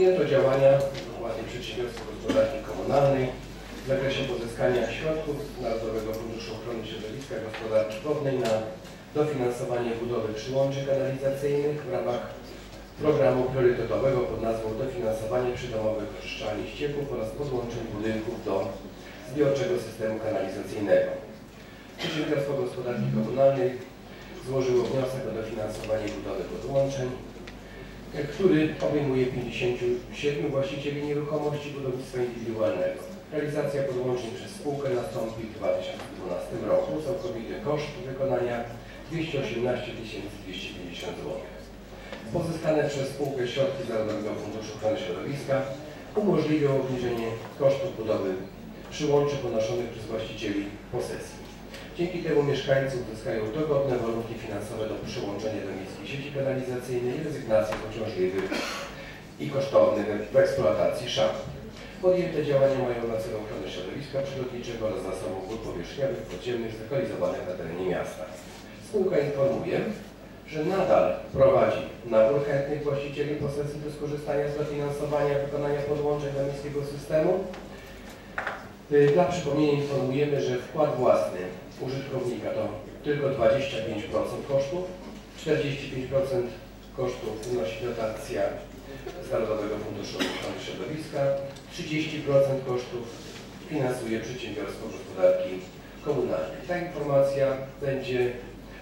Podjęto działania, dokładnie Przedsiębiorstwo Gospodarki Komunalnej w zakresie pozyskania środków z Narodowego Funduszu Ochrony Środowiska i Gospodarki Wodnej na dofinansowanie budowy przyłączy kanalizacyjnych w ramach programu priorytetowego pod nazwą Dofinansowanie przydomowych oczyszczalni ścieków oraz podłączeń budynków do zbiorczego systemu kanalizacyjnego. Przedsiębiorstwo Gospodarki Komunalnej złożyło wniosek o dofinansowanie budowy podłączeń, który obejmuje 57 właścicieli nieruchomości budownictwa indywidualnego. Realizacja podłączeń przez spółkę nastąpi w 2012 roku. Całkowity koszt wykonania 218 250 zł. Pozyskane przez spółkę środki z Narodowego Funduszu Ochrony Środowiska umożliwią obniżenie kosztów budowy przyłączy ponoszonych przez właścicieli posesji. Dzięki temu mieszkańcy uzyskają dogodne warunki finansowe do przyłączenia do miejskiej sieci kanalizacyjnej i rezygnacji z uciążliwych i kosztownych w eksploatacji szaf. Podjęte działania mają na celu ochronę środowiska przyrodniczego oraz zasobów wód powierzchniowych podziemnych zlokalizowanych na terenie miasta. Spółka informuje, że nadal prowadzi nabór chętnych właścicieli posesji do skorzystania z dofinansowania wykonania podłączeń do miejskiego systemu. Y, Dla przypomnienia informujemy, że wkład własny użytkownika to tylko 25% kosztów, 45% kosztów wynosi dotacja z Narodowego Funduszu Ochrony Środowiska, 30% kosztów finansuje Przedsiębiorstwo Gospodarki Komunalnej. Ta informacja będzie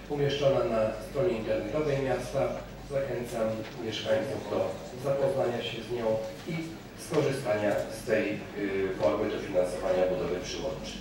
umieszczona na stronie internetowej miasta. Zachęcam mieszkańców do zapoznania się z nią i skorzystania z tej y, formy dofinansowania budowy przyłączy.